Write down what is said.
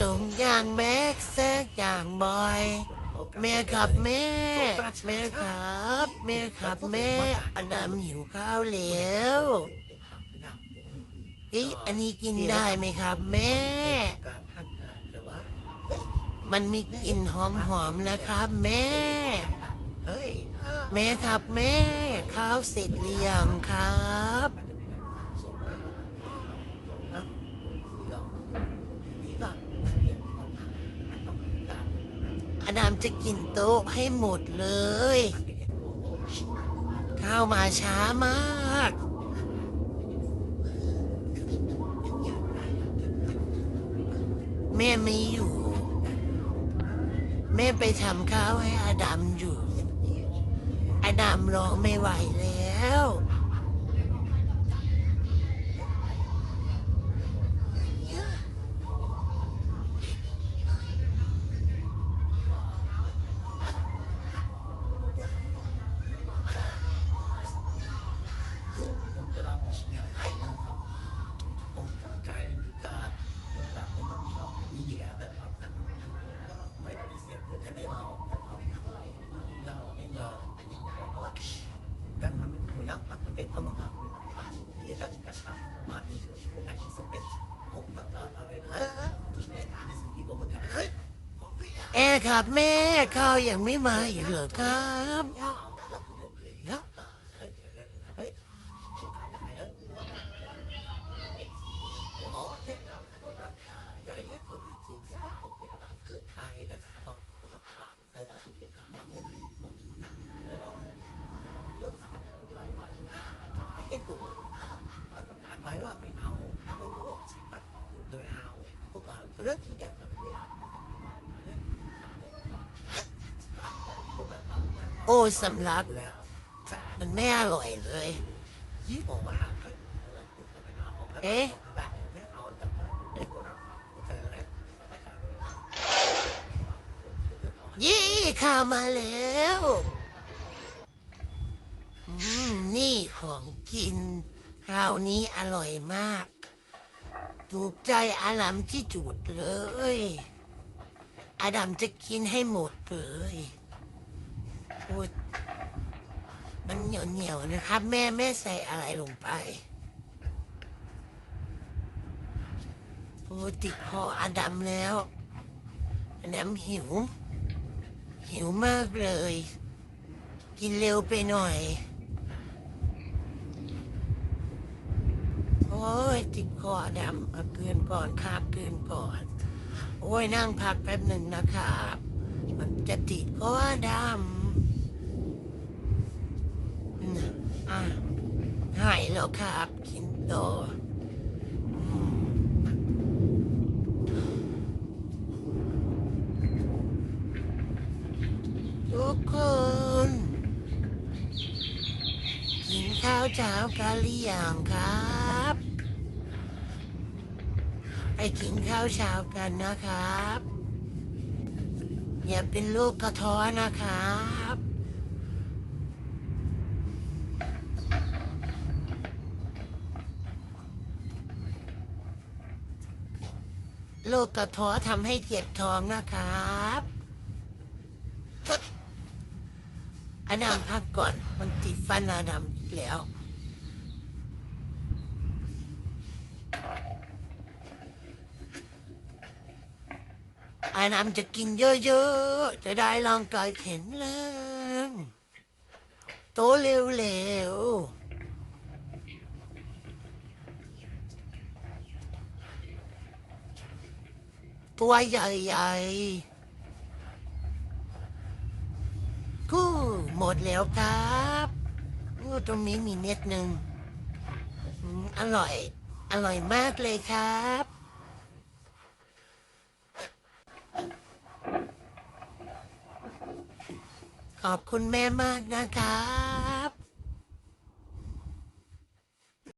ส่งอย่างแม็กแซกอย่างบอย แม่ครับแม่ แม่ครับ แม่ครับแม่อดัมหิวข้าวแล้วเอ๊ะอันนี้กินได้ไหมครับแม่ มันมีกลิ่นหอมๆนะครับแม่เฮ้ยแม่ครับแม่ ข้าวเสร็จหรือยังครับ อดัม จะกินโต๊ะให้หมดเลยข้าวมาช้ามาก แม่ไม่อยู่ แม่ไปทำข้าวให้อดัมอยู่อดัมรอไม่ไหวแล้ว ครับแม่ข้าวยังไม่มาอีกเหรอครับ โอ้สำลักมันไม่อร่อยเลยเอ๊ะยี่ข้ามาแล้วนี่ของกินคราวนี้อร่อยมาก ถูกใจอาลัมที่จุดเลย อาดัมจะกินให้หมดเลย โอ้ยมันเหนียวเหนียวๆนะครับ แม่แม่ใส่อะไรลงไปโอ้ติดคออดัมแล้วอดัมหิว หิวมากเลย กินเร็วไปหน่อย โอ้ยติดคออดัมเอาเกินก่อนครับเกินก่อน โอ้ยนั่งพักแป๊บหนึ่งนะครับ มันจะติดคออดัมอืมอะ หายแล้วครับกินต่อทุกคนกินข้าวเช้ากันหรือยังครับ ไปกินข้าวเช้ากันนะครับ อย่าเป็นลูกกระท้อนะครับ โรคกระท้อทำให้เจ็บท้องนะครับอาดามพักก่อน มันติดฟันอาดามแล้วอาดามจะกินเยอะๆ จะได้ร่างกายแข็งแรงโตเร็วๆ ตัวใหญ่ๆกูหมดแล้วครับกูตรงนี้มีเม็ดหนึ่งอืมอร่อย อร่อยมากเลยครับขอบคุณแม่มากนะครับ